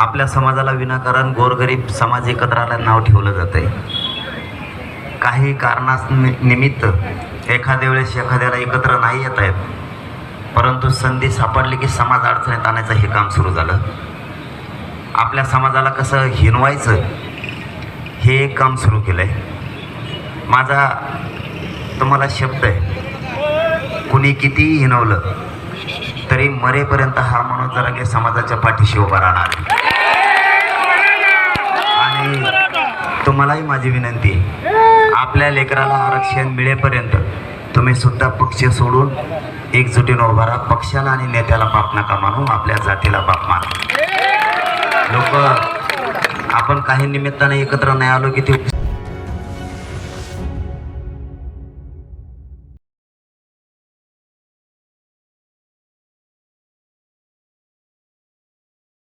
आपल्या समाजाला विनाकारण गोरगरीब समाज एकत्र आला नाव ठेवलं जात आहे काही कारणास निमित्त एखाद्या वेळेस एखाद्याला एकत्र नाही येत आहेत परंतु संधी सापडली की समाज अडचणीत आणायचं हे काम सुरू झालं. आपल्या समाजाला कसं हिनवायचं हे एक काम सुरू केलं आहे माझा तुम्हाला शब्द आहे कुणी कितीही हिनवलं तरी मरेपर्यंत हा मनोज जरांगे समाजाच्या पाठीशी उभा राहणार. आणि तुम्हालाही माझी विनंती आपल्या लेकराला आरक्षण मिळेपर्यंत तुम्ही सुद्धा पक्ष सोडून एकजुटीनं उभा राहा. पक्षाला आणि नेत्याला बाप नका मानू आपल्या जातीला बाप मानू. लोक आपण काही निमित्ताने एकत्र नाही आलो की ते